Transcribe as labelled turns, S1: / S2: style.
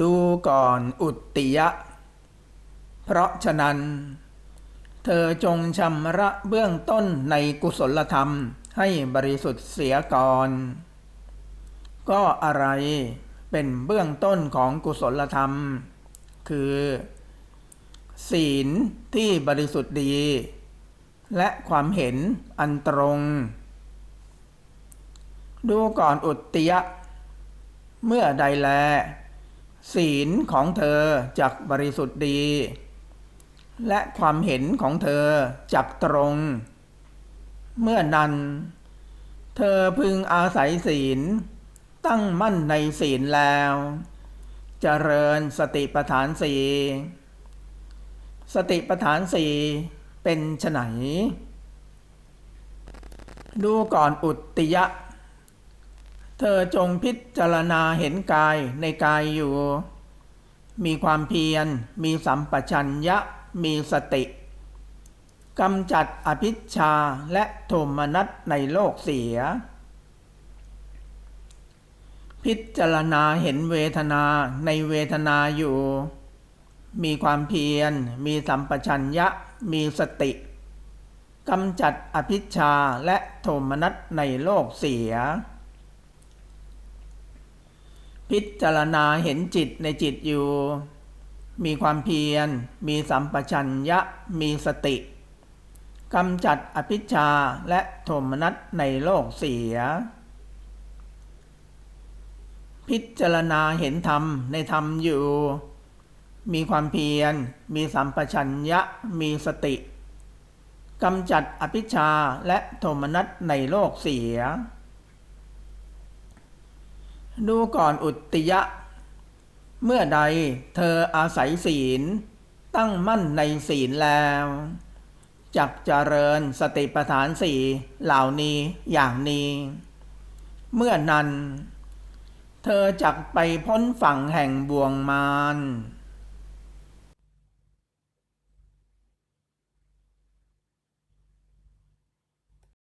S1: ดูก่อนอุตติยะ เพราะฉะนั้น เธอจงชำระเบื้องต้นในกุศลธรรมให้บริสุทธิ์เสียก่อน ก็อะไรเป็นเบื้องต้นของกุศลธรรม คือ ศีลที่บริสุทธิ์ดี และความเห็นอันตรง ดูก่อนอุตติยะ เมื่อใดแล ศีลของเธอจักบริสุทธิ์ดี และความเห็นของเธอจักตรง เมื่อนั้น เธอพึงอาศัยศีล ตั้งมั่นในศีลแล้วเจริญสติปัฏฐานสีสติปัฏฐานสีเป็นไฉนดูก่อนอุตติยะ เธอจงพิจารณาเห็นกายในกายอยู่ มีความเพียร มีสัมปชัญญะ มีสติกำจัดอภิชาและโทมนัสในโลกเสีย พิจารณาเห็นเวทนาในเวทนาอยู่ มีความเพียร มีสัมปชัญญะ มีสติกำจัดอภิชาและโทมนัสในโลกเสีย พิจารณาเห็นจิตในจิตอยู่ มีความเพียร มีสัมปชัญญะ มีสติกำจัดอภิชาและโทมนัสในโลกเสีย พิจารณาเห็นธรรมในธรรมอยู่ มีความเพียร มีสัมปชัญญะ มีสติกำจัดอภิชาและโทมนัสในโลกเสีย ดูก่อนอุตติยะ เมื่อใดเธออาศัยศีล ตั้งมั่นในศีลแล้วจักเจริญสติปัฏฐานสี่เหล่านี้อย่างนี้ เมื่อนั้น เธอจักไปพ้นฝั่งแห่งบ่วงมาร